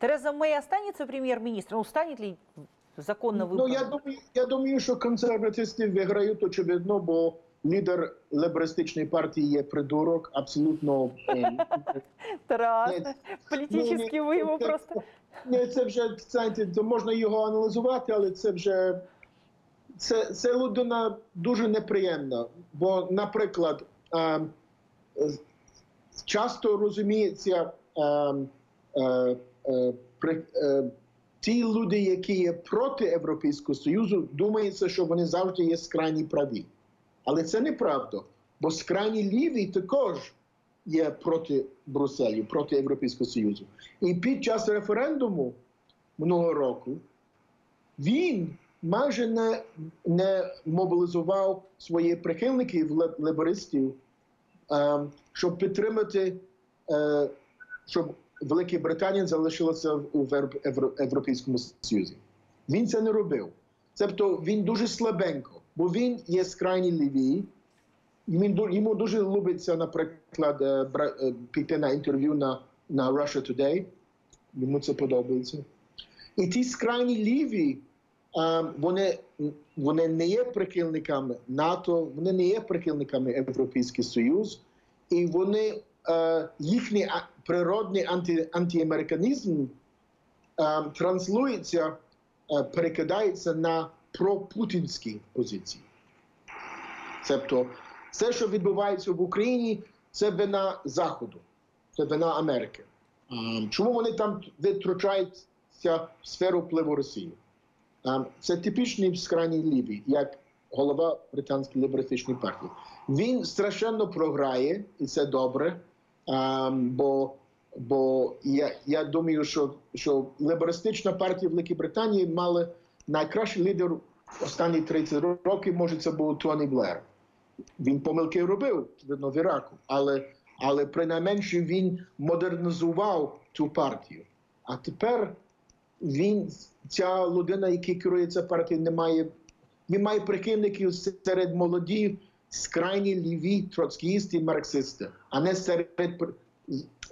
Тереза Мэй останется премьер-министром? Ну, станет ли законно Ну выбран? я думаю, я думаю, що консерватисти виграють очевидно, бо лідер лейбористичної партії є придурок, абсолютно е, Тарас, Нет. политически Ні, вы ні, его це- просто... Ні, це вже знаєте, то можна його аналізувати, але це вже це, це людина дуже неприємна. Бо, наприклад, е, е, часто розуміється е, е, е, при, е, ті люди, які є проти Європейського Союзу, думається, що вони завжди є скрайні праві. Але це неправда, бо скрайні ліві також є проти Брюсселю, проти Європейського Союзу. І під час референдуму минулого року він майже не, не мобілізував своїх прихильників ле- лейбористів, е, щоб підтримати, е, щоб Велика Британія залишилася в- у Європейському Союзі. Він це не робив. Тобто він дуже слабенько, бо він є скрайні лівій. Він йому дуже любиться, наприклад, е, е, піти на інтерв'ю на, на Russia Today. Йому це подобається. І ті скрайні ліві, вони, вони не є прихильниками НАТО, вони не є прихильниками Європейського Союзу, і вони їхній природний анти, антиамериканізм е, транслюється, е, перекидається на пропутінські позиції. Тобто, все, що відбувається в Україні, це вина Заходу, це вина Америки. Чому вони там витручаються в сферу впливу Росії? Це типічний скрайній лівий, як голова британської ліберистичної партії. Він страшенно програє, і це добре. Ем, Бо, бо я, я думаю, що, що ліберистична партія Великої Британії мала найкращий лідер останні 30 років, може, це був Тоні Блер. Він помилки робив, видно, в Іраку, але, але принайменше він модернізував цю партію. А тепер він, ця людина, яка керує ця партія, не має, він має прихильників серед молоді, скрайні ліві троцкісти, марксисти, а не серед,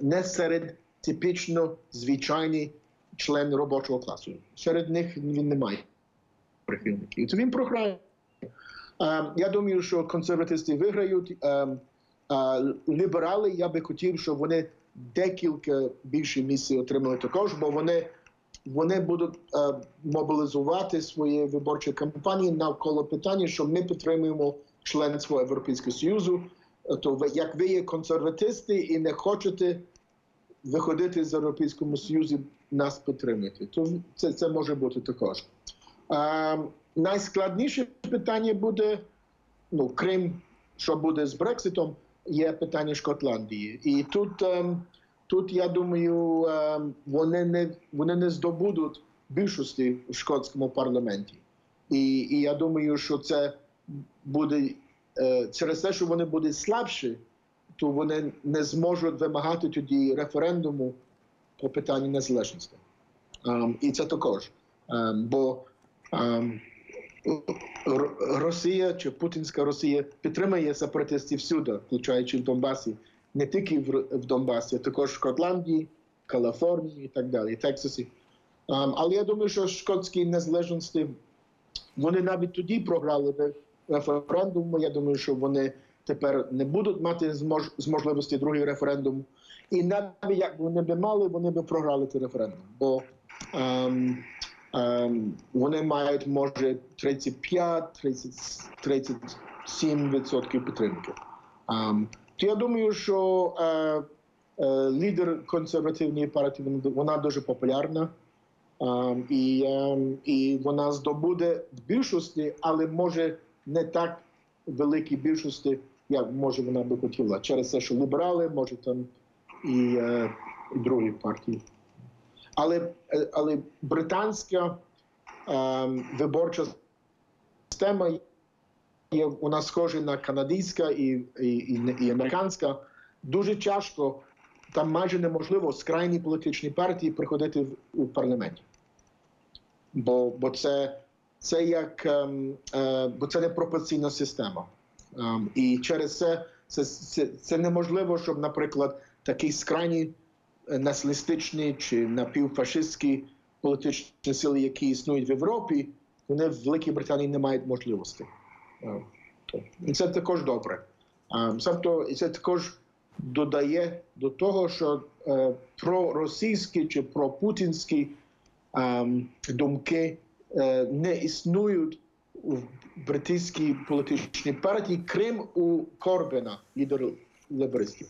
не серед типічно звичайний член робочого класу. Серед них він не має прихильників. То він програє. Я думаю, що консерватисти виграють. Ліберали, я би хотів, щоб вони декілька більше місць отримали також, бо вони, вони будуть мобілізувати свої виборчі кампанії навколо питання, що ми підтримуємо членство Європейського Союзу. Е, То ви, як ви є консерватисти і не хочете виходити з Європейського Союзу, нас підтримати, то це, це може бути також. Е, найскладніше питання буде ну, Крим, що буде з Брекситом, є питання Шотландії. І тут, ем, тут я думаю, ем, вони, не, вони не здобудуть більшості в шкотському парламенті. І, і я думаю, що це буде е, через те, що вони будуть слабші, то вони не зможуть вимагати тоді референдуму по питанню незалежності. Ем, і це також. Ем, бо ем, Росія чи Путінська Росія підтримує сепаратистів всюди, включаючи в Донбасі, не тільки в, Донбасі, а також в Шотландії, Каліфорнії і так далі, Тексасі. Але я думаю, що шкотські незалежності вони навіть тоді програли ре- референдум. Я думаю, що вони тепер не будуть мати змож, можливості другий референдум. І навіть як вони би мали, вони би програли цей референдум. Бо ем, ем, вони мають може 35-37% підтримки. Ем, то я думаю, що е, е, лідер консервативної партії вона- дуже популярна. Ем, і, ем, і вона здобуде в більшості, але може не так великій більшості, як може вона би хотіла. Через те, що ліберали, може там і, е, і другі партії. Але, е, але британська ем, виборча система є вона схожа на канадська і, і, і, і американська. Дуже тяжко, там майже неможливо з крайні політичні партії приходити в, у парламент. Бо, бо це, це як ем, е, бо це не пропорційна система. Ем, і через це, це, це, це неможливо, щоб, наприклад, такий скрайній націоналістичні чи напівфашистські політичні сили, які існують в Європі, вони в Великій Британії не мають можливості. Е, то- І це також добре. Тобто, і це також додає до того, що е, проросійські чи пропутінські ем, думки е, не існують в британській політичній партії, крім у Корбена, лідеру лейбористів.